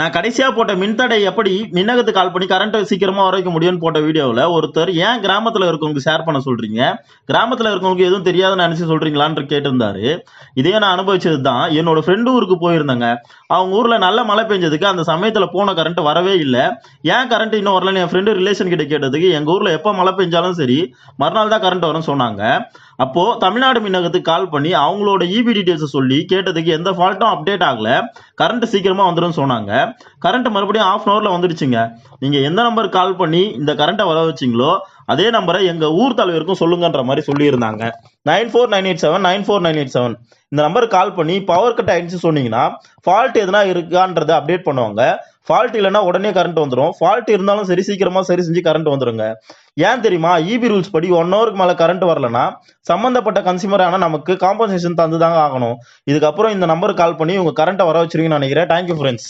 நான் கடைசியா போட்ட மின்தடை எப்படி மின்னகத்துக்கு கால் பண்ணி கரண்ட் சீக்கிரமா வரைக்க முடியும்னு போட்ட வீடியோவில் ஒருத்தர் ஏன் கிராமத்தில் இருக்கவங்களுக்கு ஷேர் பண்ண சொல்றீங்க? கிராமத்தில் இருக்கவங்களுக்கு எதுவும் தெரியாதுன்னு நினைச்சு சொல்றீங்களான்னு கேட்டிருந்தாரு. இதே நான் அனுபவிச்சது தான் என்னோட ஃப்ரெண்டு ஊருக்கு போயிருந்தேங்க. அவங்க ஊர்ல நல்ல மழை பெஞ்சதுக்கு அந்த சமயத்துல போன கரண்ட் வரவே இல்லை. ஏன் கரண்ட் இன்னும் வரலன்னு என் ஃப்ரெண்டு ரிலேஷன் கிட்ட கேட்டதுக்கு எங்க ஊர்ல எப்போ மழை பெஞ்சாலும் சரி மறுநாள் தான் கரண்ட் வரும்னு சொன்னாங்க. அப்போ தமிழ்நாடு மின்னகத்துக்கு கால் பண்ணி அவங்களோட இபி டீடைல்ஸ் சொல்லி கேட்டதுக்கு எந்த ஃபால்ட்டும் அப்டேட் ஆகல. கரண்ட் சீக்கிரமா வந்துடும் சொன்னாங்க. கரண்ட் மறுபடியும் ஆஃப் அன் அவர்ல வந்துடுச்சுங்க. நீங்க எந்த நம்பருக்கு கால் பண்ணி இந்த கரண்ட்டை வர வச்சீங்களோ அதே நம்பரை எங்க ஊர் தலைவருக்கும் சொல்லுங்கன்ற மாதிரி சொல்லியிருந்தாங்க. Nine four nine eight seven nine four nine eight seven இந்த நம்பருக்கு கால் பண்ணி பவர் கட் ஆயிடுச்சு சொன்னீங்கன்னா ஃபால்ட் எதுனா இருக்கான்றதை அப்டேட் பண்ணுவாங்க. ஃபால்ட் இல்லைன்னா உடனே கரண்ட் வந்துடும் ஃபால்ட் இருந்தாலும் சரி சீக்கிரமா சரி செஞ்சு கரண்ட் வந்துருங்க. ஏன் தெரியுமா? இபி ரூல்ஸ் படி ஒன் ஹவருக்கு மேலே கரண்ட் வரலனா சம்மந்தப்பட்ட கன்சியூமர் ஆனால் நமக்கு காம்பன்சேஷன் தந்து தாங்க ஆகணும். இதுக்கப்புறம் இந்த நம்பருக்கு கால் பண்ணி உங்க கரண்ட்டை வர வச்சிருக்கீங்கன்னு நினைக்கிறேன். Thank you friends